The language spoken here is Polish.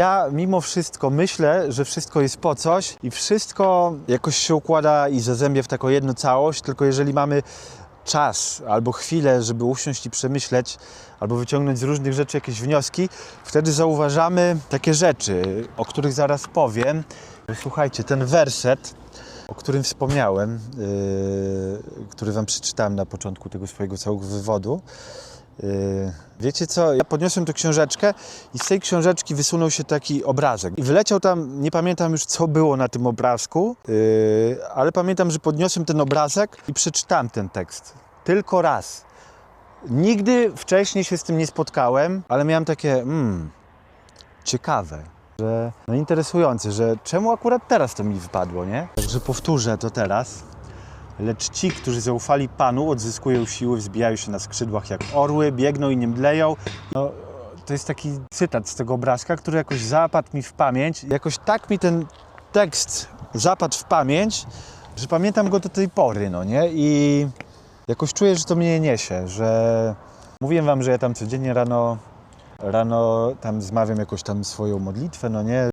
Ja mimo wszystko myślę, że wszystko jest po coś i wszystko jakoś się układa i zazębia w taką jedną całość, tylko jeżeli mamy czas albo chwilę, żeby usiąść i przemyśleć, albo wyciągnąć z różnych rzeczy jakieś wnioski, wtedy zauważamy takie rzeczy, o których zaraz powiem. Słuchajcie, ten werset, o którym wspomniałem, yy, który wam przeczytałem na początku tego swojego całego wywodu, Wiecie co? Ja podniosłem tę książeczkę i z tej książeczki wysunął się taki obrazek. I wyleciał tam, nie pamiętam już co było na tym obrazku, yy, ale pamiętam, że podniosłem ten obrazek i przeczytałem ten tekst. Tylko raz. Nigdy wcześniej się z tym nie spotkałem, ale miałem takie, hmm, ciekawe, że no interesujące, że czemu akurat teraz to mi wypadło, nie? Także powtórzę to teraz. Lecz ci, którzy zaufali Panu, odzyskują siły, wzbijają się na skrzydłach jak orły, biegną i nie mdleją. No, to jest taki cytat z tego obrazka, który jakoś zapadł mi w pamięć. Jakoś tak mi ten tekst zapadł w pamięć, że pamiętam go do tej pory, no nie? I jakoś czuję, że to mnie niesie, że mówiłem wam, że ja tam codziennie rano, rano tam zmawiam jakąś tam swoją modlitwę, no nie?